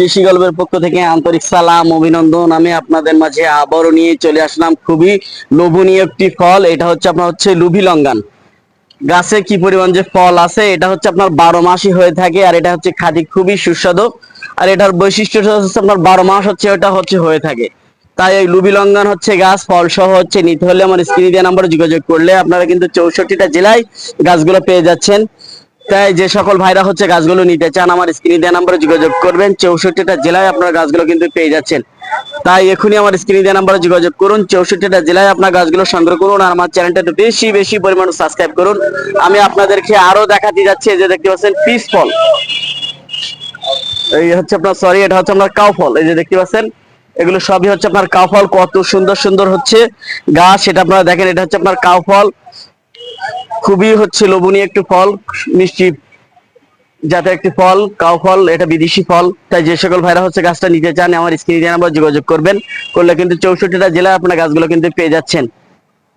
কৃষি গল্পের পক্ষ থেকে আন্তরিক সালাম, অভিনন্দন। আমি আপনাদের মাঝে আবারও নিয়ে চলে আসলাম খুবই লোভনীয় একটি ফল। এটা হচ্ছে আপনার হচ্ছে লুভি লঙ্গান। গাছে কি পরিমাণ যে ফল আছে, এটা হচ্ছে আপনার বারো মাসই হয়ে থাকে আর এটা হচ্ছে খাদি খুবই সুস্বাদু। আর এটার বৈশিষ্ট্যটা হচ্ছে আপনার বারো মাস হচ্ছে এটা হচ্ছে হয়ে থাকে। তাই এই লুবি লঙ্গান হচ্ছে গাছ, ফল সহ হচ্ছে নিতে হলে আমার স্ক্রিনে দেওয়া নাম্বারে যোগাযোগ করলে আপনারা কিন্তু চৌষট্টিটা জেলায় গাছগুলো পেয়ে যাচ্ছেন। তাই যে সকল ভাইরা হচ্ছে গাছগুলো নিতে চান, আমার স্ক্রিনে দেওয়া নাম্বারে যোগাযোগ করবেন। চৌষট্টিটা জেলায় আপনারা গাছগুলো কিন্তু পেয়ে যাচ্ছেন। তাই এখনই আমার স্ক্রিনে দেওয়া নাম্বারে যোগাযোগ করুন। চৌষট্টিটা জেলায় আপনার গাছগুলো সংগ্রহ করুন আর আমার চ্যানেলটা বেশি বেশি পরিমাণে সাবস্ক্রাইব করুন। আমি আপনাদেরকে আরও দেখাতে যাচ্ছি যে দেখতে পাচ্ছেন পিস ফল এই হচ্ছে আপনার সরি এটা হচ্ছে আপনার কাউ ফল এই যে দেখতে পাচ্ছেন, এগুলো সবই হচ্ছে আপনার কাউ ফল কত সুন্দর সুন্দর হচ্ছে গাছ সেটা আপনারা দেখেন, এটা হচ্ছে আপনার কাউ ফল খুবই হচ্ছে লোভনীয় একটি ফল মিষ্টি যাতে একটি ফল, কাউ ফল, এটা বিদেশি ফল। তাই যে সকল ভাইরা হচ্ছে গাছটা নিতে চান, আমার স্ক্রিনে দেওয়া নাম্বার যোগাযোগ করবেন। করলে কিন্তু চৌষট্টিটা জেলায় আপনার গাছগুলো কিন্তু পেয়ে যাচ্ছেন।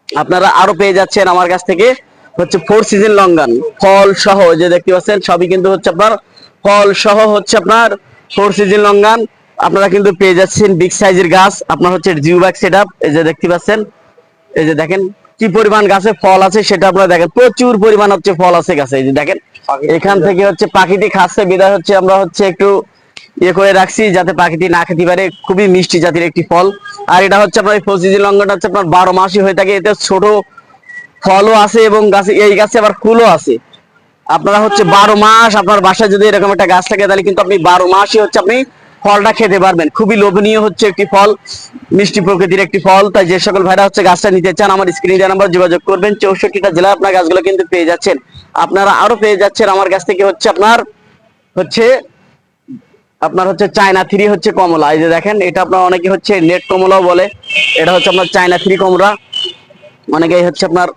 আপনারা আরও পেয়ে যাচ্ছেন আমার কাছ থেকে হচ্ছে ফোর সিজন লঙ্গান। ফল সহ যে দেখতে পাচ্ছেন, সবই কিন্তু হচ্ছে আপনার ফল সহ হচ্ছে আপনার ফোর সিজন লঙ্গান। আপনারা কিন্তু পেয়ে যাচ্ছেন বিগ সাইজের গাছ। আপনার হচ্ছে জিও ব্যাগ সেট এই যে দেখতে পাচ্ছেন, এই যে দেখেন। কি পরিমাণ গাছে ফল আছে সেটা আপনারা দেখেন। প্রচুর পরিমাণ হচ্ছে ফল আছে গাছে এই যে দেখেন। এখান থেকে হচ্ছে পাখিটি খাচ্ছে বিদায় হচ্ছে আমরা হচ্ছে একটু ইয়ে করে রাখছি যাতে পাখিটি না খেতে পারে। খুবই মিষ্টি জাতির একটি ফল। আর এটা হচ্ছে আপনার ফসিজি লঙ্কাটা হচ্ছে আপনার বারো মাসই হয়ে থাকে এতে ছোট ফলও আছে এবং গাছে এই গাছে আবার ফুলও আছে। আপনারা হচ্ছে বারো মাস আপনার বাসায় যদি এরকম একটা গাছ থাকে তাহলে কিন্তু আপনি বারো মাসই হচ্ছে আপনি ফলটা খেতে পারবেন। খুবই লোভনীয় হচ্ছে একটি ফল, মিষ্টি প্রকৃতির একটি ফল। তাই যে সকল ভাইরা হচ্ছে গাছটা নিতে চান, আমার স্ক্রিনে দেওয়া নাম্বার যোগাযোগ করবেন। চৌষট্টিটা জেলায় আপনার গাছগুলো কিন্তু পেয়ে যাচ্ছেন। আপনারা আরও পেয়ে যাচ্ছেন। আমার কাছ থেকে হচ্ছে আপনার হচ্ছে আপনার হচ্ছে চায়না থ্রি হচ্ছে কমলা। এই যে দেখেন, এটা আপনার অনেকে হচ্ছে নেট কমলাও বলে। এটা হচ্ছে আপনার চায়না থ্রি কমলা। অনেকেই হচ্ছে আপনার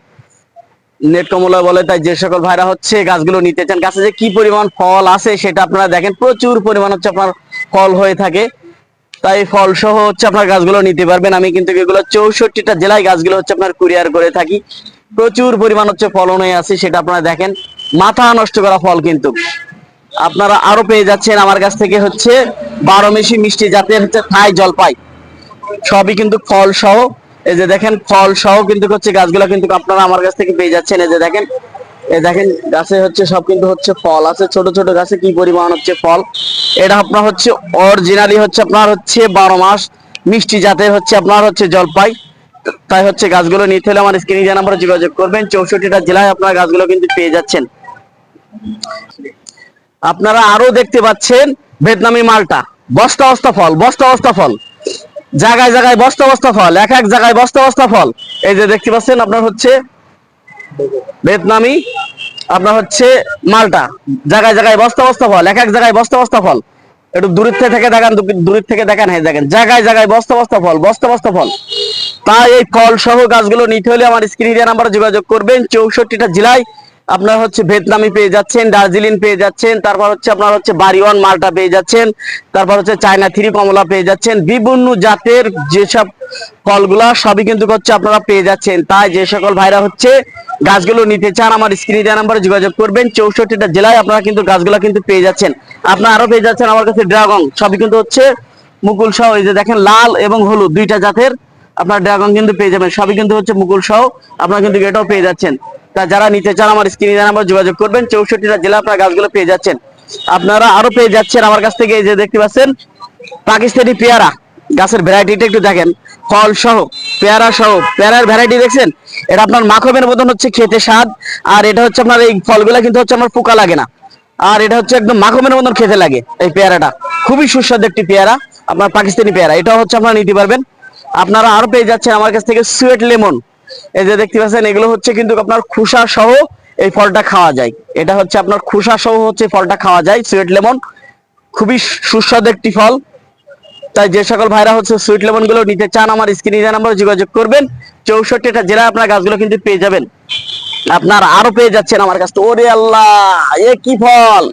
নেট কমলা বলে, তাই যে সকল ভাইরা হচ্ছে গাছগুলো নিতে চান, গাছে যে কি পরিমাণ ফল আছে সেটা আপনারা দেখেন, প্রচুর পরিমাণ হচ্ছে আপনার ফল হয়ে থাকে। তাই ফল সহ হচ্ছে আপনার গাছগুলো নিতে পারবেন। আমি কিন্তু এগুলো চৌষট্টিটা জেলায় গাছগুলো হচ্ছে আপনার কুরিয়ার করে থাকি। প্রচুর পরিমাণ হচ্ছে ফলন হয়ে আছে, সেটা আপনারা দেখেন। মাথা নষ্ট করা ফল কিন্তু। আপনারা আরও পেয়ে যাচ্ছেন আমার কাছ থেকে হচ্ছে বারো মেশি মিষ্টি জাতের হচ্ছে থাই জলপাই। সবই কিন্তু ফল সহ এই যে দেখেন ফল সহ কিন্তু হচ্ছে গাছগুলো কিন্তু আপনারা আমার কাছ থেকে পেয়ে যাচ্ছেন। এই যে দেখেন, এই দেখেন গাছে হচ্ছে সব কিন্তু হচ্ছে ফল আছে। ছোট ছোট গাছে কি পরিমাণ হচ্ছে ফল? এটা আপনার হচ্ছে অরিজিনালি হচ্ছে আপনার হচ্ছে বারো মাস মিষ্টি জাতের হচ্ছে আপনার হচ্ছে জলপাই। তাই হচ্ছে গাছগুলো নিতে হলে আমার স্ক্রিনে দেওয়া নাম্বারে যোগাযোগ করবেন, চৌষট্টিটা জেলায় আপনারা গাছগুলো কিন্তু পেয়ে যাচ্ছেন। আপনারা আরও দেখতে পাচ্ছেন ভিয়েতনামি মালটা। বস্তা বস্তা ফল, বস্তা বস্তা ফল। জায়গায় জায়গায় বস্তা বস্তা ফল, এক এক জায়গায় বস্তা বস্তা ফল। এই যে দেখতে পাচ্ছেন, আপনার হচ্ছে ভিয়েতনামি, আপনার হচ্ছে মালটা। জায়গায় জায়গায় বস্তা বস্তা ফল, এক এক জায়গায় বস্তা বস্তা ফল। একটু দূরের থেকে দেখান দূরের থেকে দেখান হ্যাঁ দেখেন, জায়গায় জায়গায় বস্তা বস্তা ফল, বস্তা বস্তা ফল। তাই এই ফল সহ গাছগুলো নিতে হলে আমার স্ক্রিনে নাম্বারে যোগাযোগ করবেন, চৌষট্টিটা জেলায় আপনার হচ্ছে ভিয়েতনামি পেয়ে যাচ্ছেন, দার্জিলিং পেয়ে যাচ্ছেন, তারপর হচ্ছে আপনার হচ্ছে বাড়িওয়ান মালটা পেয়ে যাচ্ছেন, তারপর হচ্ছে চায়না থ্রি কমলা পেয়ে যাচ্ছেন। বিভিন্ন জাতের যেসব ফলগুলা সবই কিন্তু হচ্ছে আপনারা পেয়ে যাচ্ছেন। তাই যে সকল ভাইরা হচ্ছে গাছগুলো নিতে চান, আমার স্ক্রিনে দেওয়া নাম্বারে যোগাযোগ করবেন। চৌষট্টিটা জেলায় আপনারা কিন্তু গাছগুলো কিন্তু পেয়ে যাচ্ছেন। আপনারা আরও পেয়ে যাচ্ছেন আমার কাছে ড্রাগন, সবই কিন্তু হচ্ছে মুকুল সহ। এই যে দেখেন, লাল এবং হলুদ, দুইটা জাতের আপনার ড্রাগন কিন্তু পেয়ে যাবেন। সবই কিন্তু হচ্ছে মুকুল সহ। আপনারা কিন্তু এটাও পেয়ে যাচ্ছেন। তা যারা নিতে চান আমার স্ক্রিনে নাম্বার যোগাযোগ করবেন। চৌষট্টিটা জেলা আপনার গাছগুলো পেয়ে যাচ্ছেন। আপনারা আরও পেয়ে যাচ্ছেন আমার কাছ থেকে এই যে দেখতে পাচ্ছেন, পাকিস্তানি পেয়ারা। গাছের ভ্যারাইটিটা একটু দেখেন। ফল সহ, পেয়ারা সহ, পেয়ারার ভ্যারাইটি দেখছেন? এটা আপনার মাখমের মতন হচ্ছে খেতে স্বাদ, আর এটা হচ্ছে আপনার এই ফলগুলা কিন্তু হচ্ছে আমার পোকা লাগে না। আর এটা হচ্ছে একদম মাখমের মতন খেতে লাগে এই পেয়ারাটা। খুবই সুস্বাদু একটি পেয়ারা, আপনার পাকিস্তানি পেয়ারা। এটাও হচ্ছে আপনারা নিতে পারবেন। আপনারা আরও পেয়ে যাচ্ছেন আমার কাছ থেকে সুয়েট লেমন। এই যে দেখতে পাচ্ছেন, এগুলো হচ্ছে কিন্তু আপনার খুসা সহ এই ফলটা খাওয়া যায়। এটা হচ্ছে আপনার খুসা সহ হচ্ছে ফলটা খাওয়া যায় সুইট লেমন খুবই সুস্বাদু একটি ফল। তাই যে সকল ভাইরা হচ্ছে সুইট লেমনগুলো নিতে চান, আমার স্ক্রিনে নাম্বার যোগাযোগ করবেন, চৌষট্টিটা জেলায় আপনার গাছগুলো কিন্তু পেয়ে যাবেন। আপনার আরও পেয়ে যাচ্ছেন আমার কাছে ওরে আল্লাহ, এ কি ফল?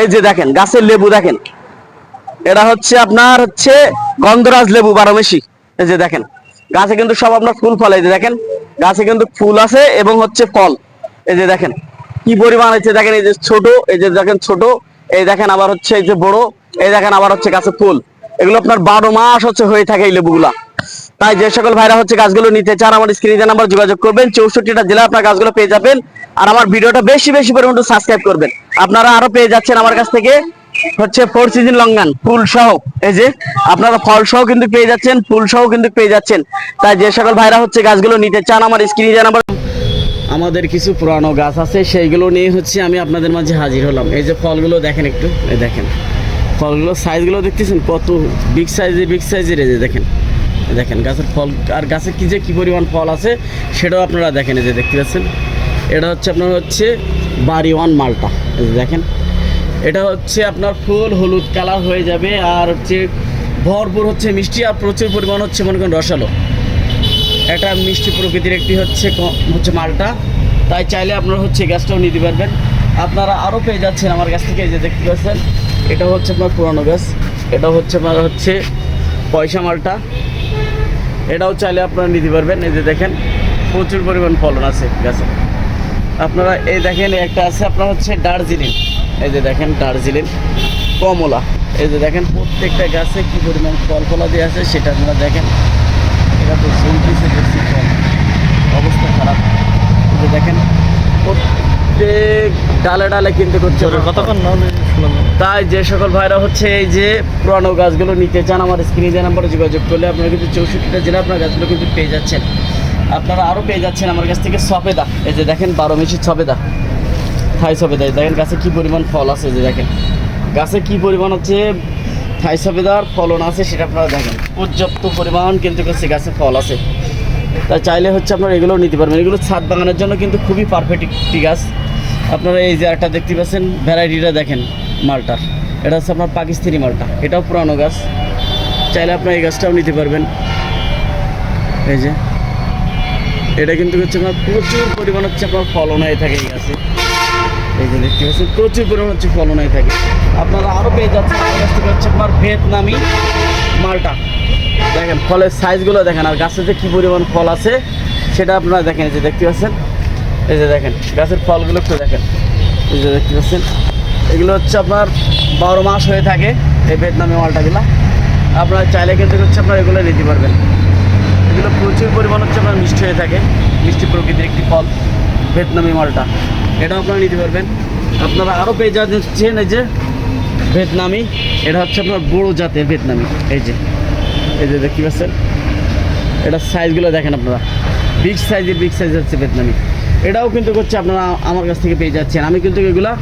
এই যে দেখেন, গাছের লেবু দেখেন। এটা হচ্ছে আপনার হচ্ছে গন্ধরাজ লেবু বারো বারোমেশি এই যে দেখেন গাছে কিন্তু সব আপনার ফুল ফল, এই যে দেখেন, গাছে কিন্তু ফুল আছে এবং হচ্ছে ফল। এই যে দেখেন, কি পরিমাণ হচ্ছে, দেখেন এই যে ছোট, এই যে দেখেন ছোট, এই দেখেন আবার হচ্ছে এই যে বড়, এই দেখেন আবার হচ্ছে গাছে ফুল। এগুলো আপনার বারো মাস হচ্ছে হয়ে থাকে এই লেবুগুলা। তাই যে সকল ভাইরা হচ্ছে গাছগুলো নিতে চান আমার স্ক্রিনে নাম্বার যোগাযোগ করবেন, চৌষট্টিটা জেলা আপনার গাছগুলো পেয়ে যাবেন। আর আমার ভিডিওটা বেশি বেশি পরিমাণ সাবস্ক্রাইব করবেন। আপনারা আরও পেয়ে যাচ্ছেন আমার কাছ থেকে হচ্ছে ফোর সিজন লঙ্গান ফুল সহ এই যে, আপনারা ফল সহ কিন্তু পেয়ে যাচ্ছেন ফুল সহ কিন্তু পেয়ে যাচ্ছেন। তাই যে সকল ভাইরা হচ্ছে গাছগুলো নিতে চান, আমার স্ক্রিনে নাম্বার আমাদের কিছু পুরানো গাছ আছে, সেইগুলো নিয়ে হচ্ছে আমি আপনাদের মাঝে হাজির হলাম। এই যে ফলগুলো দেখেন একটু, এই দেখেন। ফলগুলো সাইজগুলো দেখতেছেন? কত বিগ সাইজের বিগ সাইজের এই যে দেখেন। দেখেন, গাছের ফল, আর গাছে কী যে কী পরিমাণ ফল আছে, সেটাও আপনারা দেখেন, এই যে দেখতে পাচ্ছেন। এটা হচ্ছে আপনার হচ্ছে বাড়ি ওয়ান মালটা, এই যে দেখেন। এটা হচ্ছে আপনার ফুল হলুদ কালার হয়ে যাবে আর হচ্ছে ভরপুর হচ্ছে মিষ্টি আর প্রচুর পরিমাণ হচ্ছে মনে করেন রসালো। এটা মিষ্টি প্রকৃতির একটি হচ্ছে হচ্ছে মালটা। তাই চাইলে আপনারা হচ্ছে গ্যাসটাও নিতে পারবেন। আপনারা আরও পেয়ে যাচ্ছেন আমার কাছ থেকে যে দেখতে পাচ্ছেন, এটা হচ্ছে আপনার পুরানো গ্যাস। এটা হচ্ছে আপনার হচ্ছে পয়সা মালটা। এটাও চাইলে আপনারা নিতে পারবেন। এই যে দেখেন, প্রচুর পরিমাণ ফলন আছে গাছে আপনারা এই দেখেন একটা আছে আপনার হচ্ছে দার্জিলিং। এই যে দেখেন দার্জিলিং কমলা। এই যে দেখেন প্রত্যেকটা গাছে কি পরিমাণ ফল ফলা দিয়ে আছে সেটা আপনারা দেখেন। এটা তো জমতেছে দেখছি ফল অবস্থা খারাপ। এই যে দেখেন প্রত্যেক ডালে ডালে কিন্তু করছে কতক্ষণ তাই যে সকল ভাইরা হচ্ছে এই যে পুরানো গাছগুলো নিতে চান আমার স্ক্রিনে যে নাম্বারে যোগাযোগ করলে আপনারা কিন্তু চৌষট্টিটা জেলা আপনার গাছগুলো কিন্তু পেয়ে যাচ্ছেন। আপনারা আরও পেয়ে যাচ্ছেন আমার কাছ থেকে সফেদা। এই যে দেখেন বারো মিশি সফেদা। থাই সফেদা দেখেন গাছে কি পরিমাণ ফল আছে যে দেখেন। গাছে কি পরিমাণ হচ্ছে থাই সফেদার ফলন আছে সেটা আপনারা দেখেন। পর্যাপ্ত পরিমাণ কিন্তু হচ্ছে গাছে ফল আছে। তাই চাইলে হচ্ছে আপনারা এগুলোও নিতে পারবেন। এগুলো ছাদ বাগানের জন্য কিন্তু খুবই পারফেক্ট একটি গাছ। আপনারা এই যে একটা দেখতে পাচ্ছেন ভ্যারাইটিটা দেখেন মালটার এটা হচ্ছে আপনার পাকিস্তানি মালটা। এটাও পুরানো গাছ। চাইলে আপনারা এই গাছটাও নিতে পারবেন। এই যে। এটা কিন্তু হচ্ছে আপনার প্রচুর পরিমাণ হচ্ছে আপনার ফলন হয়ে থাকে এই গাছে। এই দেখতে পাচ্ছেন, প্রচুর পরিমাণ হচ্ছে ফলন হয়ে থাকে। আপনারা আরও পেয়ে যাচ্ছেন হচ্ছে আপনার ভিয়েতনামি মালটা। দেখেন, ফলের সাইজগুলো দেখেন, আর গাছে যে কী পরিমাণ ফল আছে, সেটা আপনারা দেখেন, এই যে দেখতে পাচ্ছেন। এই যে দেখেন, গাছের ফলগুলো একটু দেখেন। এই যে দেখতে পাচ্ছেন, এগুলো হচ্ছে আপনার বারো মাস হয়ে থাকে, এই ভিয়েতনামি মালটাগুলো। আপনারা চাইলে কিন্তু হচ্ছে আপনারা এগুলো নিতে পারবেন। এগুলো প্রচুর পরিমাণ হচ্ছে আপনার মিষ্টি হয়ে থাকে, মিষ্টি প্রকৃতির একটি ফল, ভিয়েতনামি মালটা। এটাও আপনারা নিতে পারবেন। আপনারা আরও পেয়ে যাচ্ছেন এই যে ভিয়েতনামি। এটা হচ্ছে আপনার বড় জাতের ভিয়েতনামি। এই যে এই যে দেখতে পাচ্ছেন? এটা সাইজগুলো দেখেন আপনারা। বিগ সাইজের বিগ সাইজ হচ্ছে ভিয়েতনামি। এটাও কিন্তু হচ্ছে আপনারা আমার কাছ থেকে পেয়ে যাচ্ছেন। আমি কিন্তু এগুলা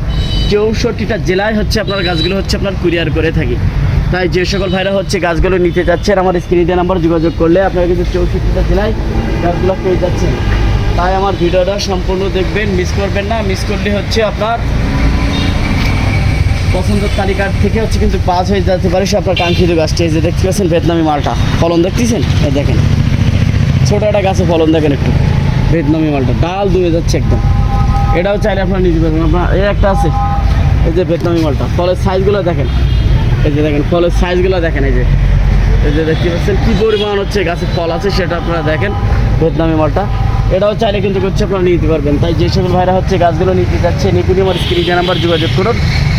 চৌষট্টিটা জেলায় হচ্ছে আপনার গাছগুলো হচ্ছে আপনার কুরিয়ার করে থাকি। তাই যে সকল ভাইরা হচ্ছে গাছগুলো নিতে যাচ্ছেন আমার স্ক্রিনে নাম্বার যোগাযোগ করলে আপনারা কিন্তু চৌষট্টিটা জেলায় গাছগুলো পেয়ে যাচ্ছেন। তাই আমার ভিডিওটা সম্পূর্ণ দেখবেন মিস করবেন না। মিস করলে হচ্ছে আপনার পছন্দের তালিকার থেকে হচ্ছে কিন্তু পাঁচ হয়ে যেতে পারে সে আপনার কাঙ্ক্ষিত গাছটি এই যে দেখতে পাচ্ছেন ভিয়েতনামি মালটা। ফলন দেখতেছেন? এই দেখেন। ছোটো একটা গাছে ফলন দেখেন একটু। ভিয়েতনামি মালটা। ডাল দুয়ে যাচ্ছে একদম। এটাও চাইলে আপনারা নিতে পারবেন আপনার এই একটা আছে। এই যে ভিয়েতনামি মালটা। ফলের সাইজগুলো দেখেন। এই যে দেখেন, ফলের সাইজগুলো দেখেন এই যে। এই যে দেখতে পাচ্ছেন কী পরিমাণ হচ্ছে গাছে ফল আছে সেটা আপনারা দেখেন। ভিয়েতনামি মালটা। এটাও চাইলে কিন্তু হচ্ছে আপনারা নিতে পারবেন। তাই যে সকল ভাইরা হচ্ছে গাছগুলো নিতে যাচ্ছে নিপুণী আমার স্ক্রিনে নাম্বার যোগাযোগ করুন।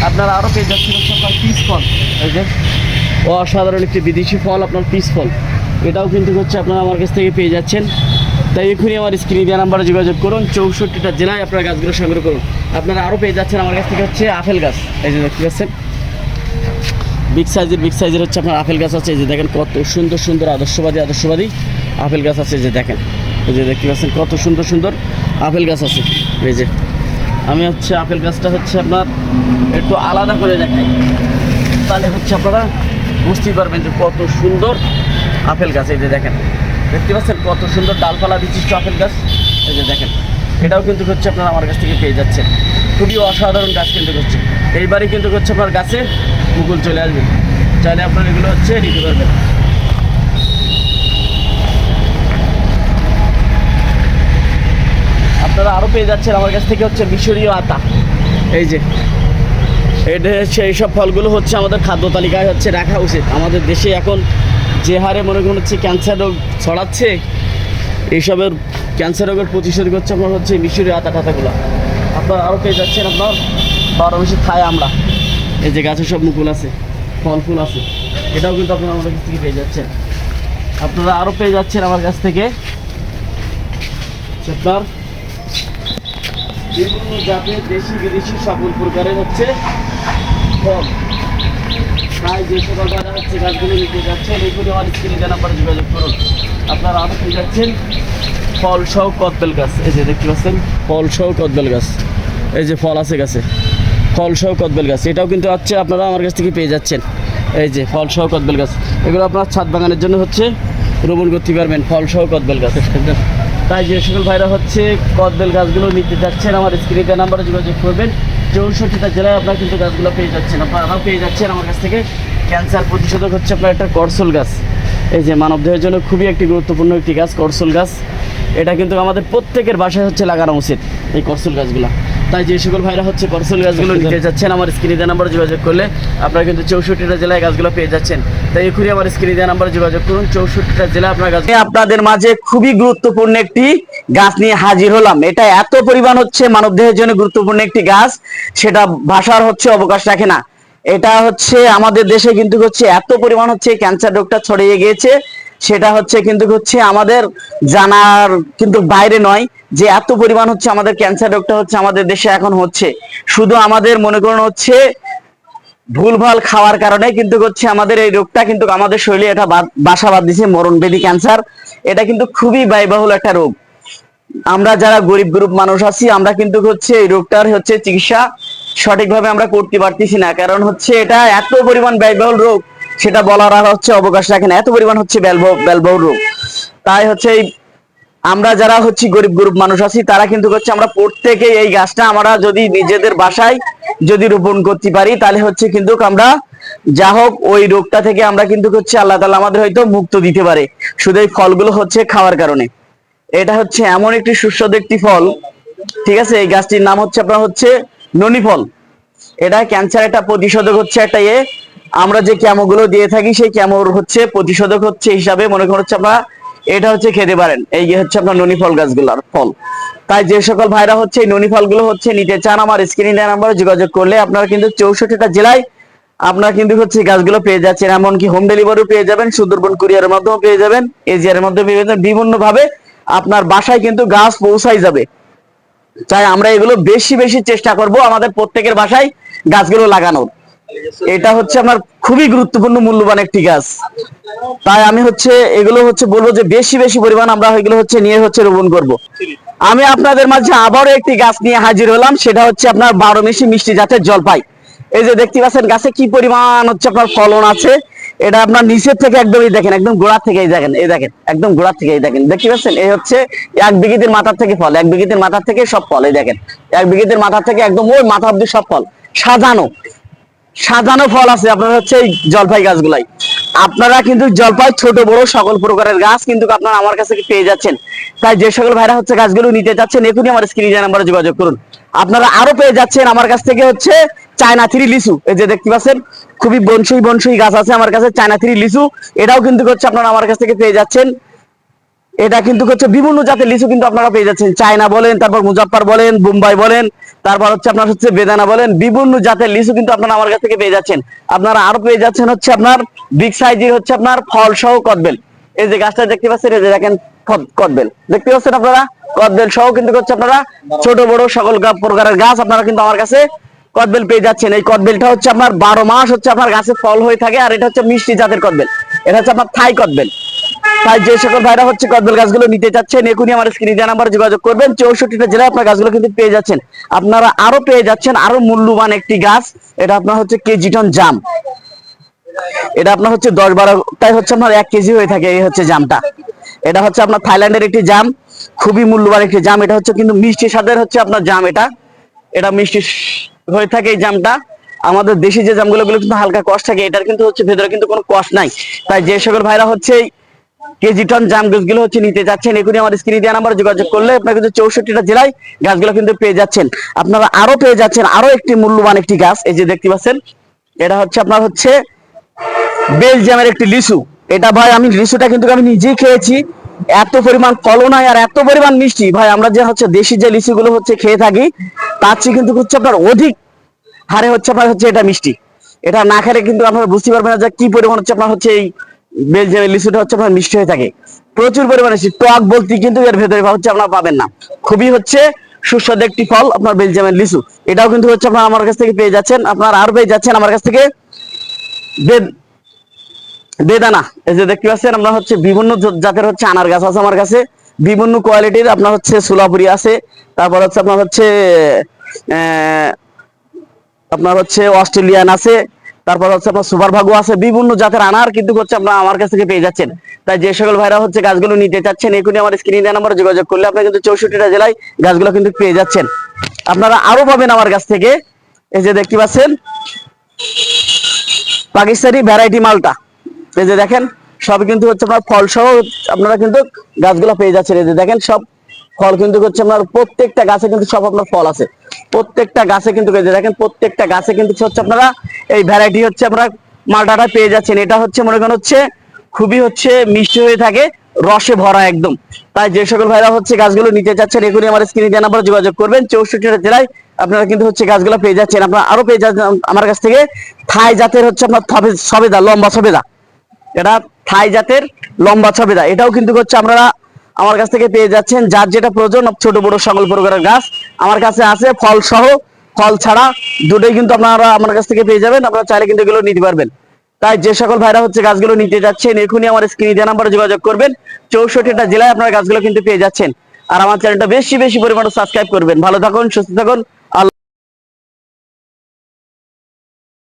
আপনারা আরও পেয়ে যাচ্ছেন হচ্ছে আপনার পিস ফল এই যে, অসাধারণ একটি বিদেশি ফল, আপনার পিস ফল এটাও কিন্তু হচ্ছে আপনারা আমার কাছ থেকে পেয়ে যাচ্ছেন। তাই এখনই আমার স্ক্রিনে দেওয়া নাম্বারে যোগাযোগ করুন, চৌষট্টিটা জেলায় আপনারা গাছগুলো সংগ্রহ করুন। আপনারা আরও পেয়ে যাচ্ছেন আমার কাছ থেকে হচ্ছে আপেল গাছ। এই যে দেখতে পাচ্ছেন। বিগ সাইজের বিগ সাইজের হচ্ছে আপনার আপেল গাছ আছে। যে দেখেন কত সুন্দর সুন্দর, আদর্শবাদী আদর্শবাদী আপেল গাছ আছে। যে দেখেন। এই যে দেখতে পাচ্ছেন কত সুন্দর সুন্দর আপেল গাছ আছে। এই যে, আমি হচ্ছে আপেল গাছটা হচ্ছে আপনার একটু আলাদা করে দেখাই। তাহলে হচ্ছে আপনারা বুঝতেই পারবেন যে কত সুন্দর আপেল গাছ, এই যে দেখেন। দেখতে পাচ্ছেন কত সুন্দর ডালপালা বিশিষ্ট আপেল গাছ, এই যে দেখেন। এটাও কিন্তু হচ্ছে আপনারা আমার কাছ থেকে পেয়ে যাচ্ছেন। খুবই অসাধারণ গাছ কিন্তু হচ্ছে। এইবারই কিন্তু হচ্ছে আপনার গাছে মুকুল চলে আসবে। চাইলে আপনার এগুলো হচ্ছে নিতে পারবেন আপনারা আরও পেয়ে যাচ্ছেন আমার কাছ থেকে হচ্ছে মিশরীয় আতা। এই যে এটা হচ্ছে এইসব ফলগুলো হচ্ছে আমাদের খাদ্য তালিকায় হচ্ছে রাখা উচিত। আমাদের দেশে এখন যে হারে মনে করুন হচ্ছে ক্যান্সার রোগ ছড়াচ্ছে, এইসবের ক্যান্সার রোগের প্রতিষেধক হচ্ছে আপনার হচ্ছে মিশরীয় আতা টাতাগুলো আপনার আরও পেয়ে যাচ্ছেন আপনার বারো বেশি খায় আমরা। এই যে গাছে সব মুকুল আছে ফল ফুল আছে, এটাও কিন্তু আপনারা আমাদের কাছ থেকে পেয়ে যাচ্ছেন। আপনারা আরও পেয়ে যাচ্ছেন আমার কাছ থেকে। আপনার বিভিন্ন জাতের দেশি বিদেশি সকল প্রকারের হচ্ছে ফল। তাই যে সকল বাজার হচ্ছে গাছগুলো নিতে যাচ্ছেন এইগুলি আমার স্ক্রিনে নাম্বার যোগাযোগ করুন। আপনারা আরও পেয়ে যাচ্ছেন ফল সহ কদবেল গাছ। এই যে দেখতে পাচ্ছেন, ফল সহ কদবেল গাছ। এই যে ফল আছে গাছে। ফল সহ কদবেল গাছ। এটাও কিন্তু হচ্ছে আপনারা আমার কাছ থেকে পেয়ে যাচ্ছেন। এই যে ফল সহ কদবেল গাছ। এগুলো আপনার ছাদ বাগানের জন্য হচ্ছে রোপণ করতে পারবেন। ফল সহ কদবেল গাছ। তাই যে সকল ভাইরা হচ্ছে, কদবেল গাছগুলো নিতে যাচ্ছেন, আমার স্ক্রিনে নাম্বারে যোগাযোগ করবেন। চৌষট্টিটা জেলায় আপনারা কিন্তু গাছগুলো পেয়ে যাচ্ছেন। আপনারাও পেয়ে যাচ্ছেন আমার কাছ থেকে। ক্যান্সার প্রতিষেধক হচ্ছে আপনার একটা করসল গাছ। এই যে মানবদেহের জন্য খুবই একটি গুরুত্বপূর্ণ একটি গাছ, করসল গাছ। এটা কিন্তু আমাদের প্রত্যেকের বাসায় হচ্ছে লাগানো উচিত, এই করসল গাছগুলো। তাই যে সকল ভাইরা হচ্ছে করসল গাছগুলো নিতে যাচ্ছেন আমার স্ক্রিনে নাম্বারে যোগাযোগ করলে আপনারা কিন্তু চৌষট্টিটা জেলায় গাছগুলো পেয়ে যাচ্ছেন। তাই এখনই আমার স্ক্রিনে নাম্বারে যোগাযোগ করুন চৌষট্টিটা জেলা আপনার গাছ আপনাদের মাঝে খুবই গুরুত্বপূর্ণ একটি গাছ নিয়ে হাজির হলাম। এটা এত পরিমাণ হচ্ছে মানবদেহের জন্য গুরুত্বপূর্ণ একটি গাছ সেটা ভাষার হচ্ছে অবকাশ রাখে না। এটা হচ্ছে আমাদের দেশে কিন্তু হচ্ছে এত পরিমাণ হচ্ছে ক্যান্সার রোগটা ছড়িয়ে গিয়েছে সেটা হচ্ছে কিন্তু হচ্ছে আমাদের জানার কিন্তু বাইরে নয়। যে এত পরিমাণ হচ্ছে আমাদের ক্যান্সার রোগটা হচ্ছে আমাদের দেশে এখন হচ্ছে। শুধু আমাদের মনে করুন হচ্ছে ভুলভাল খাওয়ার কারণে কিন্তু হচ্ছে আমাদের এই রোগটা কিন্তু আমাদের শরীরে এটা বাসা বাঁধ দিছে মরণ বেদি ক্যান্সার এটা কিন্তু খুবই ব্যয়বহুল একটা রোগ। আমরা যারা গরিব গ্রুপ মানুষ আছি, আমরা কিন্তু হচ্ছে এই রোগটার হচ্ছে চিকিৎসা সঠিকভাবে আমরা করতে পারতেছি না। কারণ হচ্ছে এটা এত পরিমাণ ব্যয়বহুল রোগ, সেটা বলার আর হচ্ছে অবকাশ রাখে না। এত পরিমাণ হচ্ছে ব্যয়বহ- ব্যয়বহুল রোগ। তাই হচ্ছে এই আমরা যারা হচ্ছে গরিব গরিব মানুষ আছি, তারা কিন্তু হচ্ছে আমরা প্রত্যেকে এই গাছটা আমরা যদি নিজেদের বাসায় যদি রোপণ করতে পারি, তাহলে হচ্ছে কিন্তু আমরা যা হোক ওই রোগটা থেকে আমরা কিন্তু হচ্ছে আল্লাহ তালা আমাদের হয়তো মুক্ত দিতে পারে। শুধু এই ফলগুলো হচ্ছে খাওয়ার কারণে। এটা হচ্ছে এমন একটি সুস্বাদু একটি ফল, ঠিক আছে? এই গাছটির নাম হচ্ছে আপনার হচ্ছে ননি ফল এটা ক্যান্সার একটা প্রতিষেধক হচ্ছে একটা ইয়ে। আমরা যে ক্যামোগুলো দিয়ে থাকি, সেই ক্যামোর হচ্ছে প্রতিষেধক হচ্ছে হিসাবে মনে হচ্ছে আপনারা এটা হচ্ছে খেতে পারেন। এই হচ্ছে আপনার ননি ফল গাছগুলোর ফল। তাই যে সকল ভাইরা হচ্ছে ননি ফলগুলো হচ্ছে নিতে চান, আমার স্ক্রিনে নাম্বারে যোগাযোগ করলে আপনারা কিন্তু চৌষট্টিটা জেলায় আপনারা কিন্তু হচ্ছে গাছগুলো পেয়ে যাচ্ছেন। এমনকি হোম ডেলিভারিও পেয়ে যাবেন, সুন্দরবন কুরিয়ারের মাধ্যমে পেয়ে যাবেন। এজিআর মাধ্যমে পেয়ে যাবেন। বিভিন্ন ভাবে আপনার বাসায় কিন্তু গাছ পৌঁছাই যাবে। চাই আমরা এগুলো বেশি বেশি চেষ্টা করব আমাদের প্রত্যেকের বাসায় গাছগুলো লাগানোর। এটা হচ্ছে আমার খুবই গুরুত্বপূর্ণ মূল্যবান একটি গাছ। তাই আমি হচ্ছে, এগুলো হচ্ছে বলব যে বেশি বেশি পরিমাণ আমরা এগুলো হচ্ছে নিয়ে হচ্ছে রোপণ করব। আমি আপনাদের মাঝে আবারও একটি গাছ নিয়ে হাজির হলাম, সেটা হচ্ছে আপনার বারো মিশি মিষ্টি জাতের জলপাই। এই যে দেখতে পাচ্ছেন গাছে কি পরিমাণ হচ্ছে আপনার ফলন আছে, এটা আপনার নিচের থেকে একদমই দেখেন, একদম গোড়া থেকে এই দেখেন এই দেখেন, একদম গোড়া থেকে এই দেখেন। দেখতে পাচ্ছেন, এই হচ্ছে এক বিঘিতের মাথার থেকে ফল, এক বিঘিতের মাথার থেকে সব ফল, এই দেখেন। এক বিঘিতের মাথার থেকে একদম ওই মাথা অব্দি সব ফল, সাজানো। সাজানো ফল আছে, আপনার হচ্ছে এই জলপাই গাছগুলাই। আপনারা কিন্তু জলপাই ছোট, বড় সকল প্রকারের গাছ কিন্তু আপনারা আমার কাছে পেয়ে যাচ্ছেন। তাই যে সকল ভাইরা হচ্ছে গাছগুলো নিতে যাচ্ছেন এখনই আমার স্ক্রিনে নাম্বারে যোগাযোগ করুন। আপনারা আরও পেয়ে যাচ্ছেন আমার কাছ থেকে হচ্ছে চায়না থ্রি লিচু। এই যে দেখতে পাচ্ছেন, খুবই বনসই বনসই গাছ আছে আমার কাছে, চায়না থ্রি লিচু। এটাও কিন্তু হচ্ছে আপনারা আমার কাছ থেকে পেয়ে যাচ্ছেন। এটা কিন্তু হচ্ছে বিভিন্ন জাতের লিচু কিন্তু আপনারা পেয়ে যাচ্ছেন। চায়না বলেন, তারপর মুজাফফর বলেন, বোম্বাই বলেন, তারপর হচ্ছে আপনার হচ্ছে বেদানা বলেন, বিভিন্ন জাতের লিচু কিন্তু আপনারা আমার কাছ থেকে পেয়ে যাচ্ছেন। আপনারা আরও পেয়ে যাচ্ছেন হচ্ছে আপনার বিগ সাইজের হচ্ছে আপনার ফল সহ কদবেল। এই যে গাছটা দেখতে পাচ্ছেন, এই যে দেখেন কদবেল। দেখতে পাচ্ছেন আপনারা? কদবেল সহ কিন্তু হচ্ছে আপনারা ছোট, বড় সকল প্রকারের গাছ আপনারা কিন্তু আমার কাছে কদবেল পেয়ে যাচ্ছেন। এই কদবেলটা হচ্ছে আপনার বারো মাস হচ্ছে আপনার গাছে ফল হয়ে থাকে, আর এটা হচ্ছে মিষ্টি জাতের কদবেল। এটা হচ্ছে আপনার থাই কদবেল। তাই যে সকল ভাইরা হচ্ছে কদবেল গাছগুলো নিতে চাচ্ছেন এখনই আমার স্ক্রিনে নাম্বার যোগাযোগ করবেন। চৌষট্টিটা জেলায় আপনার গাছগুলো কিন্তু পেয়ে যাচ্ছেন। আপনারা আরও পেয়ে যাচ্ছেন আরও মূল্যবান একটি গাছ। এটা আপনার হচ্ছে কেজি টন জাম। এটা আপনার হচ্ছে দশ বারোটাই হচ্ছে আপনার এক কেজি হয়ে থাকে এই হচ্ছে জামটা। এটা হচ্ছে আপনার থাইল্যান্ডের একটি জাম। খুবই মূল্যবান একটি জাম। এটা হচ্ছে কিন্তু মিষ্টি স্বাদের হচ্ছে আপনার জাম এটা। এটা মিষ্টি হয়ে থাকে এই জামটা। আমাদের দেশি যে জামগুলো গুলো কিন্তু হালকা কষ্ট থাকে। এটার কিন্তু হচ্ছে ভেতরে কিন্তু কোনো কষ্ট নাই। তাই যে সকল ভাইরা হচ্ছে কেজি টন জাম গাছগুলো হচ্ছে নিতে যাচ্ছেন। এখনই আমার স্ক্রিনে দেওয়া নাম্বার যোগাযোগ করলে আপনারা কিন্তু চৌষট্টিটা জেলায় গাছগুলো কিন্তু পেয়ে যাচ্ছেন। আপনারা আরও পেয়ে যাচ্ছেন আরও একটি মূল্যবান একটি গাছ, এই যে দেখতে পাচ্ছেন, এটা হচ্ছে আপনার হচ্ছে বেলজিয়ামের একটি লিচু। এটা ভাই, আমি লিচুটা কিন্তু আমি নিজেই খেয়েছি। এত পরিমাণ ফলন হয় আর এত পরিমাণ মিষ্টি। ভাই, আমরা যে হচ্ছে দেশি যে লিচুগুলো হচ্ছে খেয়ে থাকি, তার চেয়ে কিন্তু হচ্ছে আপনার অধিক হারে হচ্ছে আপনার হচ্ছে এটা মিষ্টি। এটা না খেলে কিন্তু আপনারা বুঝতে পারবেন যে কি পরিমাণ হচ্ছে আপনার হচ্ছে এই বেলজিয়ামের লিচুটা হচ্ছে, আপনার মিষ্টি হয়ে থাকে। প্রচুর পরিমাণে টক বলতে কিন্তু এর ভেতরে হচ্ছে, আপনারা পাবেন না। খুবই হচ্ছে সুস্বাদু একটি ফল আপনার বেলজিয়ামের লিচু এটাও কিন্তু হচ্ছে আপনারা আমার কাছ থেকে পেয়ে যাচ্ছেন। আপনার আর পেয়ে যাচ্ছেন আমার কাছ থেকে বেদ- বেদানা। এই যে দেখতে পাচ্ছেন, আমরা হচ্ছে বিভিন্ন জাতের হচ্ছে আনার গাছ আছে আমার কাছে। বিভিন্ন কোয়ালিটির আপনার হচ্ছে সোলাপুরি আছে। তারপর হচ্ছে আপনার হচ্ছে আপনার হচ্ছে অস্ট্রেলিয়ান আছে। তারপর হচ্ছে আপনার সুপার ভাগু আছে, বিভিন্ন জাতের আনার কিন্তু হচ্ছে আপনারা আমার কাছ থেকে পেয়ে যাচ্ছেন। তাই যে সকল ভাইরা হচ্ছে গাছগুলো নিতে চাচ্ছেন, এখনই আমার স্ক্রিন নাম্বারে যোগাযোগ করলে আপনি কিন্তু চৌষট্টিটা জেলায় গাছগুলো কিন্তু পেয়ে যাচ্ছেন। আপনারা আরও পাবেন আমার কাছ থেকে, এই যে দেখতে পাচ্ছেন, পাকিস্তানি ভ্যারাইটি মালটা। এই যে দেখেন সব কিন্তু হচ্ছে আপনার ফল সহ আপনারা কিন্তু গাছগুলো পেয়ে যাচ্ছেন। এই যে দেখেন, সব ফল কিন্তু হচ্ছে আপনার প্রত্যেকটা গাছে কিন্তু সব আপনার ফল আছে। প্রত্যেকটা গাছে কিন্তু দেখেন, প্রত্যেকটা গাছে কিন্তু হচ্ছে আপনারা এই ভ্যারাইটি হচ্ছে আপনারা মালটাটা পেয়ে যাচ্ছেন। এটা হচ্ছে মনে করেন হচ্ছে খুবই হচ্ছে মিষ্টি হয়ে থাকে, রসে ভরা একদম। তাই যে সকল ভাইরা হচ্ছে গাছগুলো নিতে চাচ্ছেন, এখনই আমার স্ক্রিনে দেওয়া নাম্বারে যোগাযোগ করবেন। চৌষট্টিটা জেলায় আপনারা কিন্তু হচ্ছে গাছগুলো পেয়ে যাচ্ছেন। আপনারা আরও পেয়ে যাচ্ছেন আমার কাছ থেকে থাই জাতের হচ্ছে আপনার সবেদা, লম্বা সবেদা। এটা থাই জাতের লম্বা সবেদা। এটাও কিন্তু হচ্ছে আপনারা আমার কাছ থেকে পেয়ে যাচ্ছেন। যার যেটা প্রয়োজন, ছোট বড় সকল প্রকারের গাছ। আমার কাছে আছে ফল সহ, ফল ছাড়া দুটোই কিন্তু আপনারা আমার কাছ থেকে পেয়ে যাবেন, আপনারা চাইলে কিন্তু এগুলো নিতে পারবেন। তাই যে সকল ভাইরা হচ্ছে গাছগুলো নিতে যাচ্ছেন এখনই আমার স্ক্রিন দেওয়া নাম্বারে যোগাযোগ করবেন, চৌষট্টিটা জেলায় আপনারা গাছগুলো কিন্তু পেয়ে যাচ্ছেন। আর আমার চ্যানেলটা বেশি বেশি পরিমাণে সাবস্ক্রাইব করবেন। ভালো থাকুন, সুস্থ থাকুন